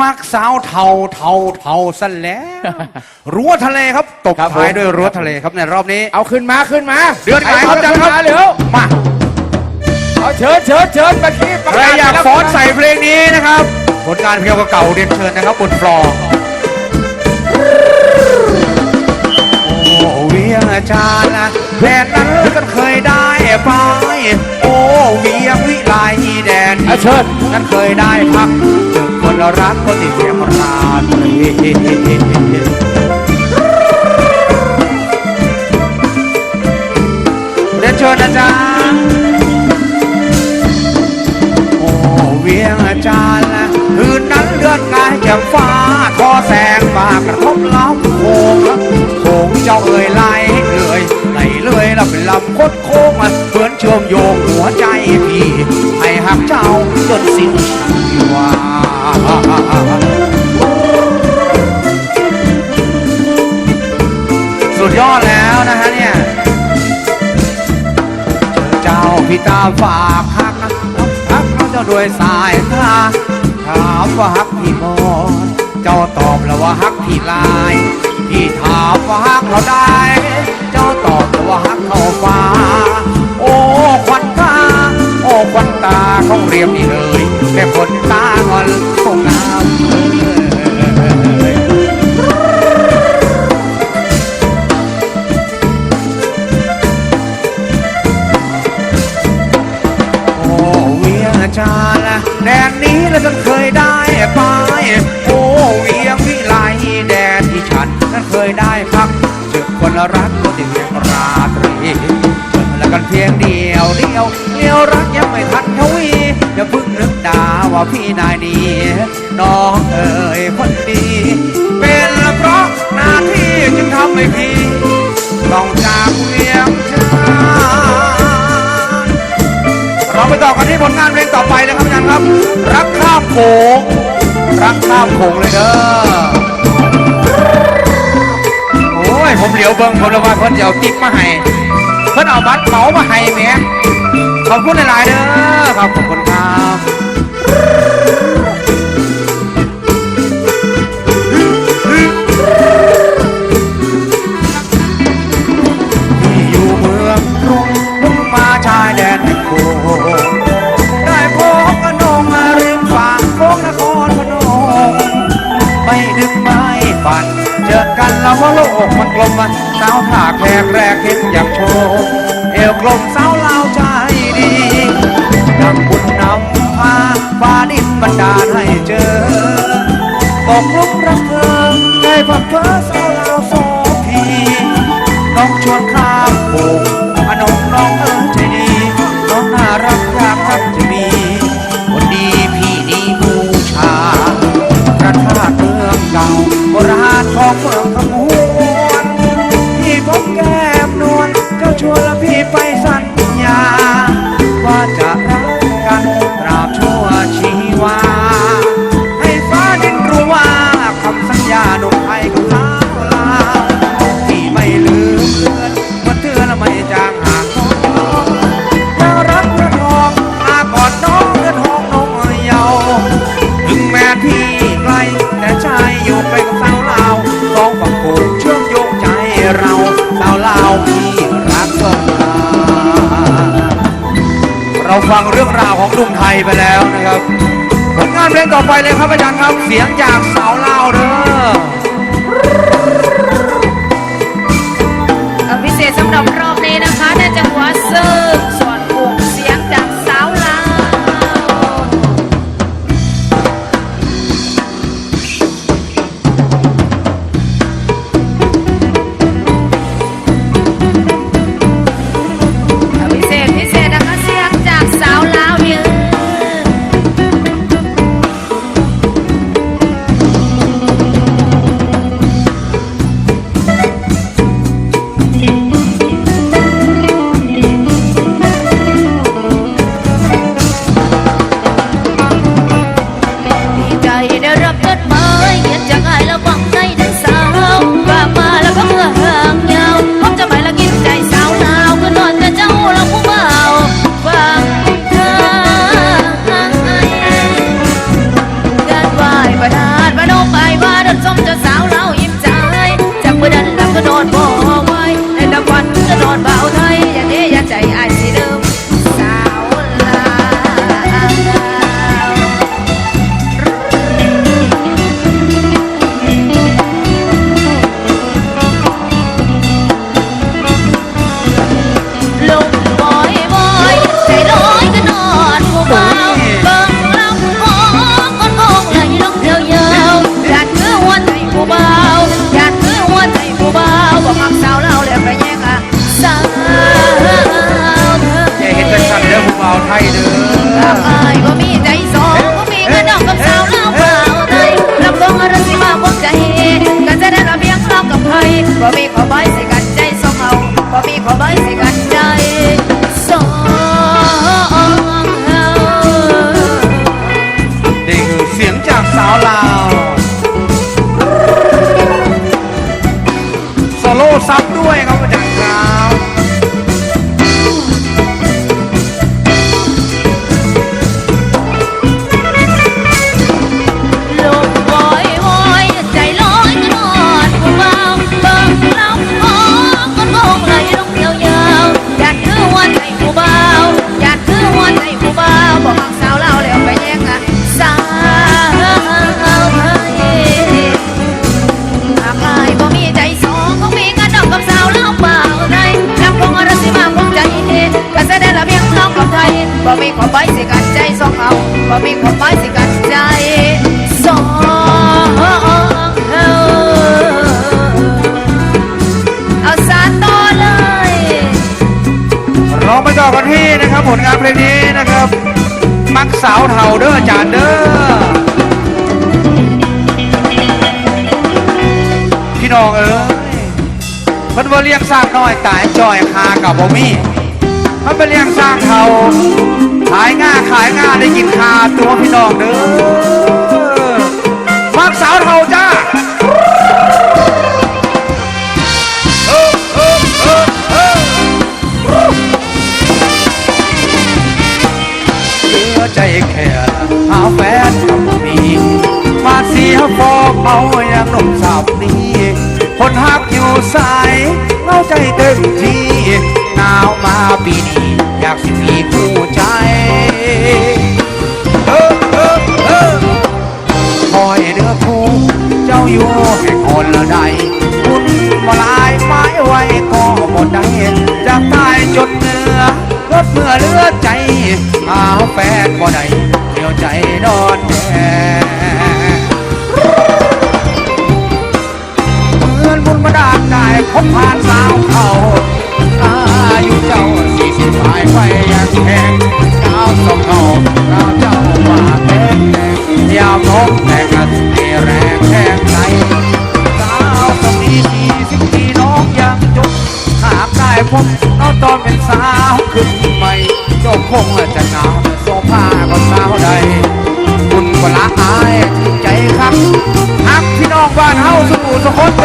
มักสาวเทาเทาเทาซะแล้วรั้วทะเลครับตบครับท้ายผมด้วยรั้วทะเลครับในรอบนี้ เอาขึ้นมาขึ้นมาเดือนไหนครับอาจารย์ครับเร็วมา เอาเชิญเชิญเชิญเมื่อกี้ประใครกาศอยากแล้วฟ้อนใส่เพลงนี้นะครับ ผลงานเพลงเก่าๆเรียนเชิญนะครับบนฟลอร์โอ้เวียงอาจารย์นะแดนนั้นกันเคยได้ไปโอ้เวียงวิไลแดนเอาเชิญ นั้นเคยได้พักเจอคน รักก็ติดเสียงราตรีเรียนเชิญอาจารย์โอ้เวียงอาจารย์คืนนั้นเลือดกายจากฟ้าทอแสงมากระทบล้ำโค้งโค้งเจ้าเอ่ยไหลเลยไหลเลยล้วเป็นลำคดโค้งเหมือนเชื่อมโยงหัวใจพี่ ให้หักเจ้าจนสิ้นชีวา จ้าพี่ตาฝากฮักนะฮักน้องเจ้าด้วยสายตาถามว่าฮักพี่มอนเจ้าตอบแล้วว่าฮักพี่ลายพี่ถามว่าฮักเราได้ เจ้าตอบแล้วว่าฮักเขาฟ้า โอ้ควันตา โอ้ควันตาของเรียมนี่เลยแค่คนตางอนคง ว่าพี่นายดีน้องเอ๋ยคนดี เป็นเพราะหน้าที่จึงทำให้พี่ ต้องจากเวียงจันทร์เราไปต่อกันที่ผลงานเพลงต่อไปนะครับอาจารย์ครับ รักข้ามโขงรักข้ามโขงเลยเด้อโอ้ยผมเหลียวเบิ้งผมเลยว่าเพิ่นเอาติ๊กมาให้เพิ่นเอาบัตรเหมามาให้แม่ขอบคุณหลาย ๆ เด้อครับขอบคุณครับ Brrr. บอกลุกรักเธอในฝันเพ้อสาวลาวโสพีน้องชวนข้ามโขง ไปแล้วนะครับผลงานเพลงต่อไปเลยครับอาจารย์ครับ เสียงจากสาว โซโล่ซับด้วยครับอาจารย์ครับ ลงานเพลงนี้นะครับ มักสาวเท่าเด้อจารย์เด้อพี่น้องเอ้ยเพิ่นว่าเลี้ยงสร้างน้อยตายจอยคากับบ่มีมันเป็นเลี้ยงสร้างเท่าขายง่าขายง่าได้กินคาตัวพี่น้องเด้อมักสาวเท่าจ้า ใจแค่หาแฟนกับมีมาเสียฟอเมาอย่างหนุ่มสาวนี้คนหักอยู่สายเงาใจเต็มที่หนาวมาปีนี้อยากสิมีคู่ใจเออเออเออคอยเนื้อคู่เจ้าอยู่แห่งคนละใดคุณมาลายไม้ไว้ก็หมดได้จากใต้จดเนื้อลดเมื่อเลือใจ หาแฟนบ่ได้เดียวใจนอนแน่เหมือนบุญมาดาลได้พบผ่านสาวเขาอายุเจ้าสี่สิบปลายไฟยังแข็งเจ้าสองเขาเราเจ้าว่าแข็งแรงยามน้องแต่กันมีแรงแข็งใจสาวตรงนี้สี่สิบปีน้องยังจบายผมนอาตอนเป็นสาวขึ้นใหม่ก็คงจะหนาวโซฟาก็สาวใดคุณก็ละอายใจครับฮักพี่น้องบ้านเฮาสมุทรสคน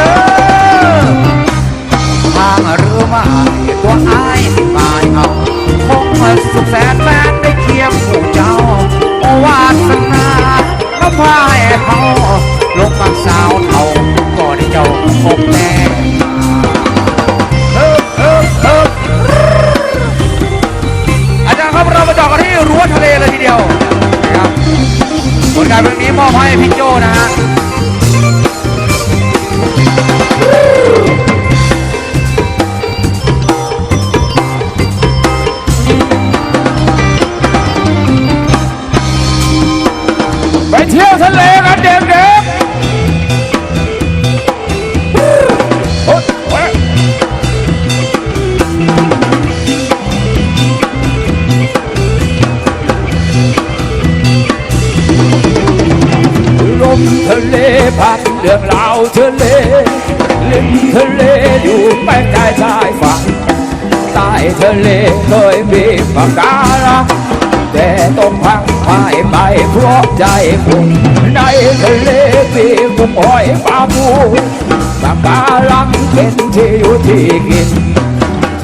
ริมทะเลอยู่แม่ใต้ชายฝั่งใต้ทะเลเคยมีปากการังแต่ต้องพังหายไปเพราะใจคุณในทะเลมีกุ้งหอยปลาบูปากการังเป็นที่อยู่ที่กิน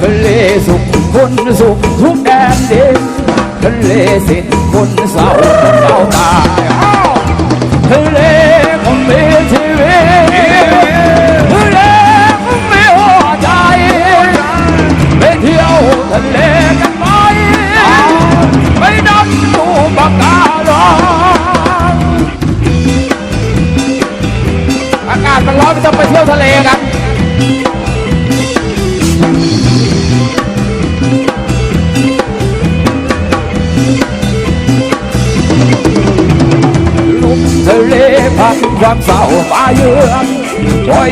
ทะเลสุขคนสุขทุกแดนดินทะเลสิ้นคนเศร้าเศร้าตายทะเล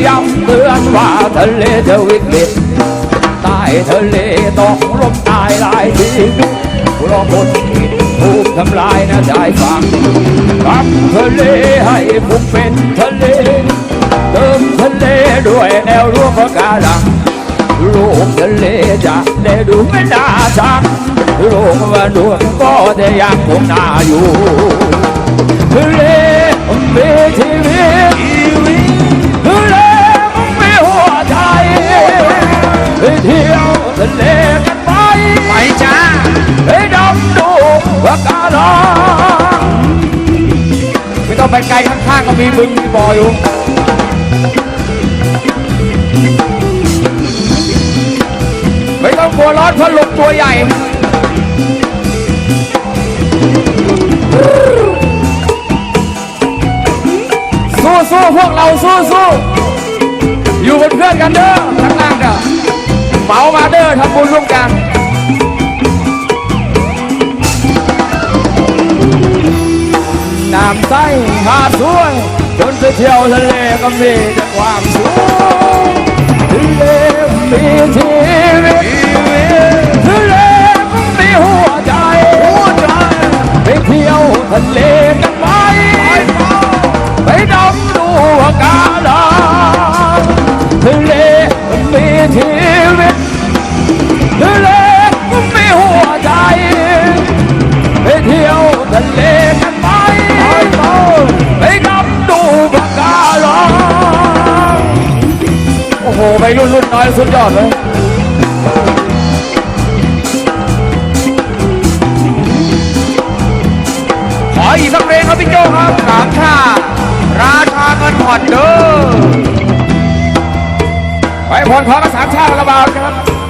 ย้ำเตือนว่าทะเลจะวิกฤตใต้ทะเลต้องล้มตายหลายชีวิตเพราะคนถูกทำลายนะได้ฟังทำทะเลให้ผมเป็นทะเล เติมทะเลด้วยแนวรั้วปะการังโลกทะเลจะได้ดูไม่น่าชังโลกมนุษย์ก็ได้ยังคงน่าอยู่ทะเลเมติเวศ จ้าเฮ้ดมดูว่ากาลองไม่ต้องไปไกลข้างๆก็มีบึงมีบ่ออยู่ไม่ต้องกลัวร้อนเพราะลมตัวใหญ่สู้สู้พวกเราสู้สู้อยู่เป็นเพื่อนกันเด้อทั้งล่างเด้อเมามาเด้อทำบุญร่วมกัน น้ำใสหาดสวยจนไปเที่ยวทะเลก็มีแต่ความสุขทะเลมีชีวิตทะเลมีหัวใจหัวใจไปเที่ยวทะเลกันไหมไปดำดูอากาศทะเลมีชีวิต โอ้โหไปรุ่นรุ่นน้อยสุดยอดเลยขออีกสักเพลงครับพี่โจครับสามชาราชาเงินผ่อนเด้อไปพรขอภาษามชาติระบาดครับ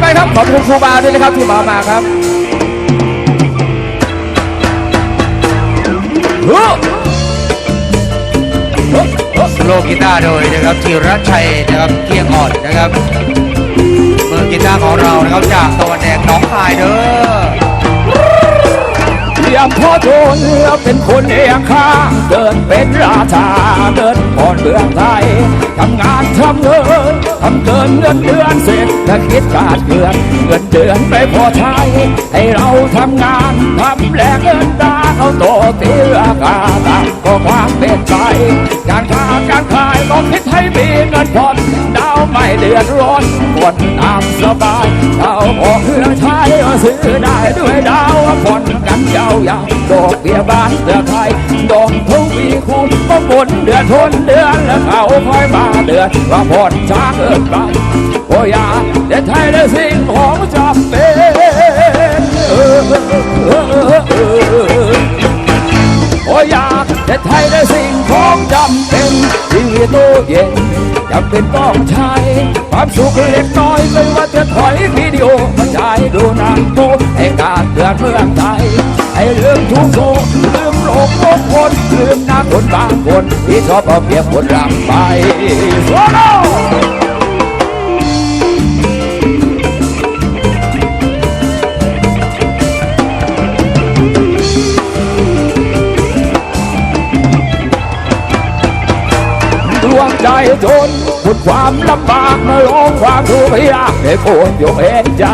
ไปครับขอบคุณครูบาด้วยนะครับที่มามาครับฮู้โลกีตาร์โดยนะครับธีรชัยนะครับเที่ยงอ่อนนะครับมือกีตาร์ของเรานะครับจากตะวันแดงหน้องคายเด้อ เรียมพ่อโดนเป็นคนเอียงข้าง เดินเป็นราชา เดินพรเมืองไทยทำงานทำเงินทำเกินเงินเดือนเสร็จและคิดการเงินเงินเดือนไม่พอใช้ให้เราทำงานทำแลกเงินดาเขาโตตีราคาตามก็ความเป็นใจการค้าการขายต้องคิดให้มีเงินผ่อนดาวไม่เดือดร้อนผ่อนตามสบายเอาออกเครื่อใช้ซื้อได้ด้วยดาว ดอกเบี้ยบ้านเดือไทยดอกทุกีคูณก็บนเดือนทนเดือนแล้วเขาคอยมาเดือนว่าพอนช้าเกินไปโอ้ยาเด็ดไทยได้สิ่งของจำเป็นโอ้ยอยา กแต่ไทยได้สิ่งของจำเป็นทีวีตู้เย็นจำเป็นต้องใช้ ความสุขเล็กน้อยไม่ว่าจะถอยวิดีโอมาใช้ดูหนังดูให้การเตือนเมื่องไทยให้ลืมทุกโศกลืมโลกโลกคนลืมหน้าคนบางคนที่ชอบเอาเปรียบคนรักไปโซโล ใจจนพุดความลำบากมาลองความทุกข์อยากให้คนยกเห็นใจ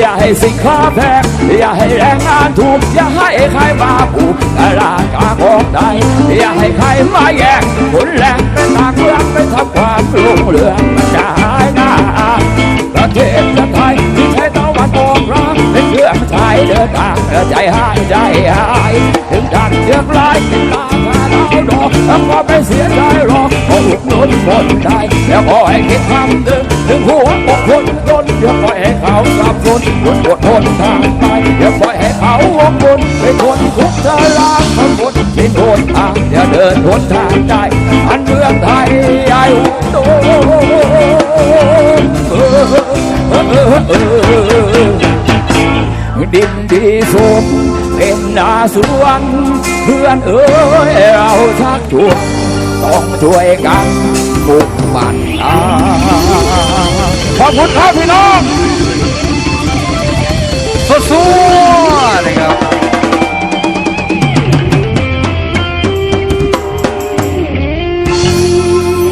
อย่าให้สิ่งค่าแพงอย่าให้แรงงานถูก อย่าให้ใครมาผูกตลาดกลางออกใดอย่าให้ใครมาแย่งคนแรงเป็นทางเลือกไปทำความรุ่งเรืองมันจะหายหน้าประเทศไทยที่ใช้ตะวันออกรักเป็นเรื่องชายเดินทางใจหายใจหาย ถึงดันเดือดร้ายเป็นลา แล้วก็ไม่เสียใจหรอกขออุดหนุนคนไทยแล้วขอให้คิดคำหนึ่งถึงหัวอกคนจนอย่าปล่อยให้เขาสับสนบนบทนทางไปอย่าปล่อยให้เขาวกวนไปทนทุกข์ทรมานทั้งหมดสิ้นหนทางอย่าเดินหนทางใจอันเมืองไทยใหญ่โตดินดีสุดเป็นนาสวน เพื่อนเอ๋ยเราชักชวนต้องช่วยกันบุกมันนาขอบคุณครับพี่น้องสู้ๆนะครับ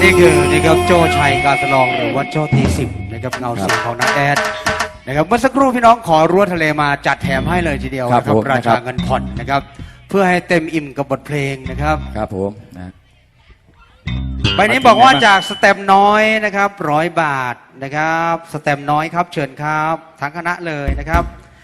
นี่คือนะครับโจชัยการสลองหรือว่าโจตีสิบนะครับเงาเสียงของนักแอดนะครับเมื่อสักครู่พี่น้องขอรั้วทะเลมาจัดแถมให้เลยทีเดียวครับนะครับผมรานะครัชาบเงินผ่อนนะครับ เพื่อให้เต็มอิ่มกับบทเพลงนะครับ ครับผมนะใบนี้บอกว่าจากสเต็มน้อยนะครับร้อยบาทนะครับ สเต็มน้อยครับ เชิญครับ ทั้งคณะเลยนะครับ